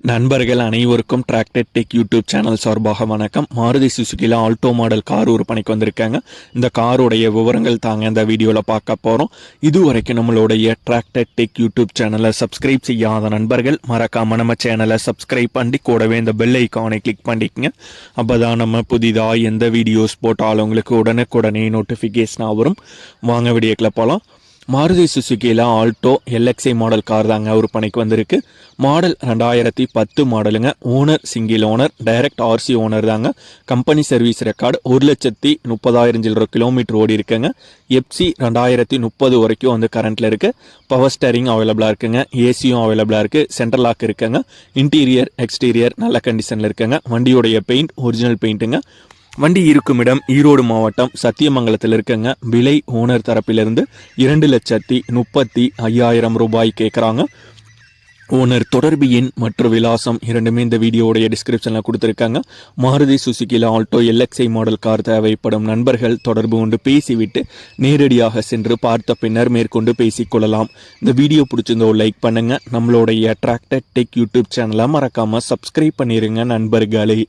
நண்பர்கள் அனைவருக்கும் tractor tech YouTube channel சார்பாக வணக்கம். மாருதி சுசுகியில் ஆல்டோ மாடல் கார் விற்பனைக்கு வந்திருக்காங்க. இந்த காருடைய விவரங்கள் தாங்க இந்த வீடியோவில் பார்க்க போகிறோம் இதுவரைக்கும் நம்மளுடைய டிராக்டர் டெக் யூடியூப் சேனலை சப்ஸ்கிரைப் செய்யாத நண்பர்கள் மறக்காமல் நம்ம சேனலை சப்ஸ்கிரைப் பண்ணி கூடவே இந்த பெல் ஐக்கானை கிளிக் பண்ணிக்கங்க. அப்போ தான் நம்ம புதிதாக எந்த வீடியோஸ் போட்டாலும் உங்களுக்கு உடனுக்குடனே நோட்டிஃபிகேஷனாக வரும். வாங்க வீடியோக்கில் போகலாம் மாருதி சுசுகியில் ஆல்டோ எல்எக்ஸ்ஐ மாடல் கார் தாங்க விற்பனைக்கு வந்திருக்கு. மாடல் ரெண்டாயிரத்தி பத்து மாடலுங்க owner single owner direct RC owner தாங்க. கம்பெனி சர்வீஸ் ரெக்கார்டு ஒரு லட்சத்தி முப்பதாயிரம் சில்லற கிலோமீட்டர் ஓடி இருக்குங்க. எப்சி ரெண்டாயிரத்தி முப்பது வரைக்கும் வந்து கரண்ட்டில் இருக்குது பவர் ஸ்டேரிங் அவைலபிளாக இருக்குங்க. ஏசியும் அவைலபிளாக இருக்குது சென்ட்ரல் லாக் இருக்குங்க. இன்டீரியர் எக்ஸ்டீரியர் நல்ல கண்டிஷனில் இருக்குங்க. வண்டியோடைய பெயிண்ட் ஒரிஜினல் பெயிண்ட்டுங்க வண்டி இருக்கும் இடம் ஈரோடு மாவட்டம் சத்தியமங்கலத்தில் இருக்கங்க. விலை ஓனர் தரப்பிலிருந்து இரண்டு லட்சத்தி முப்பத்தி ஐயாயிரம் ரூபாய் கேட்குறாங்க. ஓனர் தொடர்பு எண் மற்றும் விலாசம் இரண்டுமே இந்த வீடியோடைய டிஸ்கிரிப்ஷனில் கொடுத்துருக்காங்க. மாருதி சுசுகில ஆல்டோ எல்எக்ஸ்ஐ மாடல் கார் தேவைப்படும் நண்பர்கள் தொடர்பு கொண்டு பேசிவிட்டு நேரடியாக சென்று பார்த்த பின்னர் மேற்கொண்டு பேசிக்கொள்ளலாம். இந்த வீடியோ பிடிச்சிருந்தோ லைக் பண்ணுங்கள் நம்மளுடைய அட்ராக்டட் டெக் யூடியூப் சேனலை மறக்காமல் சப்ஸ்கிரைப் பண்ணிடுங்க நண்பர்களே.